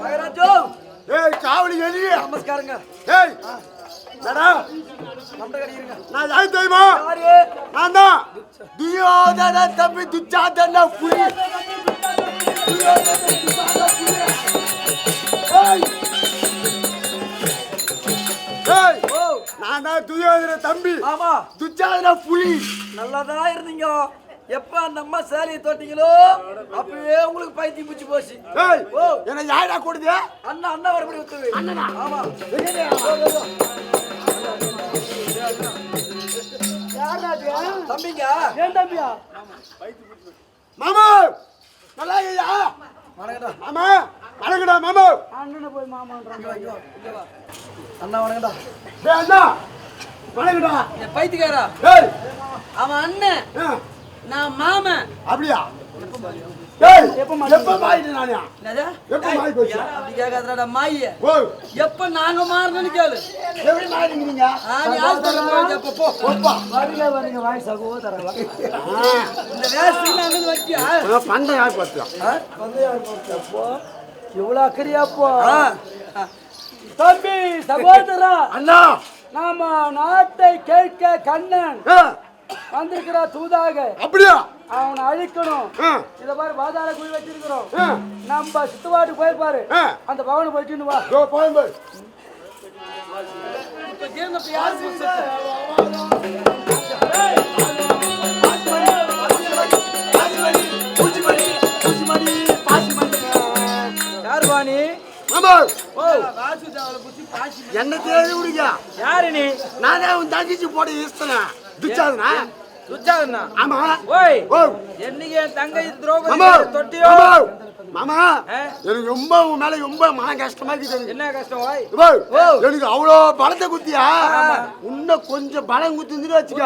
மகராஜோ ஏய் காவலி எலி நமஸ்காரங்க ஏய் நடா நான் தெரியுமா நான் தான். துரியோதன தம்பி துச்சாதன புலி. நான் தான் துரியோதன தம்பி. ஆமா. துச்சாதன புலி. நல்லாதான் இருந்தீங்க? எப்ப அந்த அம்மா சேலையை தொட்டீங்களோ அப்பவே உங்களுக்கு பைத்தியம் பிடிச்சு போச்சு. ஓ. என்ன யாரா கொடுது அண்ணா அண்ணா வரபடி ஒத்துது அண்ணனா? ஆமா. தம்பிங்க. ஏன் தம்பியா? மாமா நல்லா ஐயா மாமா வணக்கடா மாமா. அண்ணனை போய் மாமான்றாங்க. அண்ணா வணக்கடா டேய் அண்ணா. வணக்கடா என் பைத்தியக்காரா ஏய் அவன் அண்ணன். நான் மாமன். அப்படியா? ஏய் எப்ப எப்ப மாறிட்டு நானியா என்னது? எப்ப மாறி போச்சு? அப்படி கேட்காதடா மாய. ஓ எப்ப நாங்க மாறணும்னு கேளு. எப்படி மாறிங்க ஆ, நீ ஆஸ்பத்திரிக்கு போய் அப்ப போ. ஓப்பா வரீங்க வரீங்க வாங்கி சகோதரா இந்த வேஸ்ட் நாங்க வச்சியா? அப்போ இவ்வளவு அக்கறையாப்போ? தம்பி சகோதரா அண்ணா. நாம நாட்டை கேட்க கண்ணன் வந்திருக்கிற தூதாக. அப்படியா? அவனை அழிக்கணும். இத பாரு பாதாள குழி வச்சிருக்கிறோம். நம்ம சித்துவாட்டு போயிருப்பாரு. அந்த பவனை போயிட்டு வா. இதோ போய் இப்ப தீர்ந்தப்ப? யாரு என்ன தேடி விடுங்க யாரு நீ? நானே உன் தங்கச்சி போட்டு ஈஸ்தனேன் துச்சாதுனா? ஆமா. ஓய். என்னைக்கு என் தங்கை துரோகம் தொட்டியோ? மாமா? எனக்கு ரொம்ப உன் மேல ரொம்ப மன கஷ்டமா இருக்குது. என்ன கஷ்டம் எனக்கு அவ்வளோ பலத்தை குத்தியா? இன்னும் கொஞ்சம் பலம் குத்துன்னு வச்சுக்க.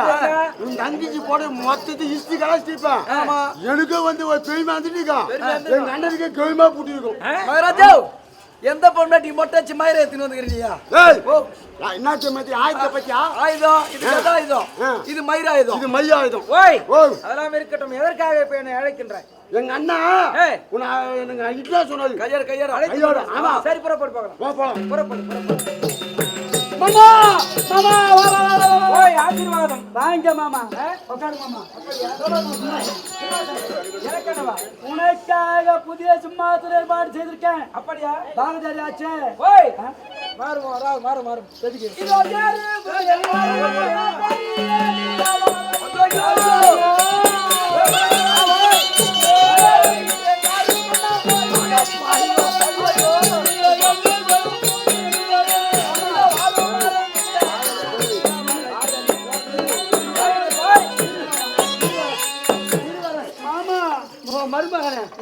உன் தங்கச்சி போட மொத்தத்தை இஸ்தி கலாச்சிப்பேன் எனக்கு வந்து ஒரு பெருமை வந்துட்டு எங்க அண்ணனுக்கு பூட்டிருக்கும். மகராஜா! எந்த பொண்ணாட்டி மொட்டை மயிரை எடுத்துன்னு வந்துக்கிறீங்க என்னாச்சு மத்தி ஆயத்தை பத்தியா? ஆயுதம்? இது கதா ஆயுதம். இது மயிர ஆயுதம் இது மைய ஆயுதம் ஓய் அதெல்லாம் இருக்கட்டும். எதற்காக இப்ப என்னை அழைக்கின்றாய் எங்க அண்ணா. உன்னை எனக்கு இட்லா சொன்னது கையாறு கையாறு ஆமா. சரி புறப்படு பார்க்கலாம் புறப்படு புறப்படு. மாமா மாமா வா வா வா, வா வா ஓய் ஆசீர்வாதம். வாங்க மாமா. உட்காரு மாமா. உனக்காக புதிய சிம்மாசனம் ஏற்பாடு செய்திருக்கேன். அப்படியா? பாகதாரி ஆச்சே ஓய் மாறு மாறு மாறு மாறு எதுக்கு இதோ யாரு?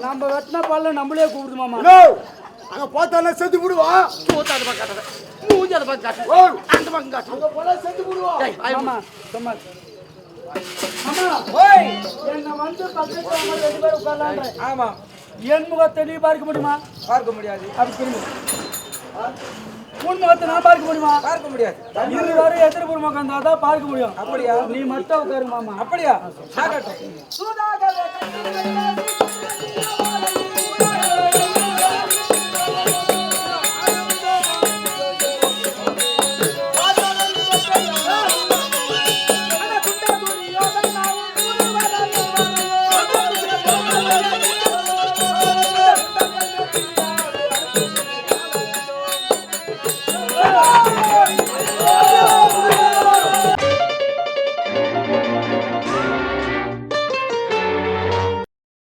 நம்ம வெட்டின பால்ல நம்மளே கூப்பிடுது மாமா. அங்க பார்த்தாலே செத்து விடுவா மூஞ்சாத பக்கம் மூஞ்சாத பக்கம் ஓ அந்த பக்கம் காட்டு அங்க போல செத்து விடுவா மாமா சும்மா மாமா ஓய் என்ன வந்து பக்கத்துல ரெண்டு ஆமா. என் முகத்தை நீ பார்க்க முடியுமா? பார்க்க முடியாது. அப்படி திரும்ப உன் முகத்தை நான் பார்க்க முடியுமா? பார்க்க முடியாது. இரு வரை எதிர் புறம் உட்காந்தா தான் பார்க்க முடியும். அப்படியா? நீ மட்டும் உட்காரு மாமா. அப்படியா? ஆகட்டும்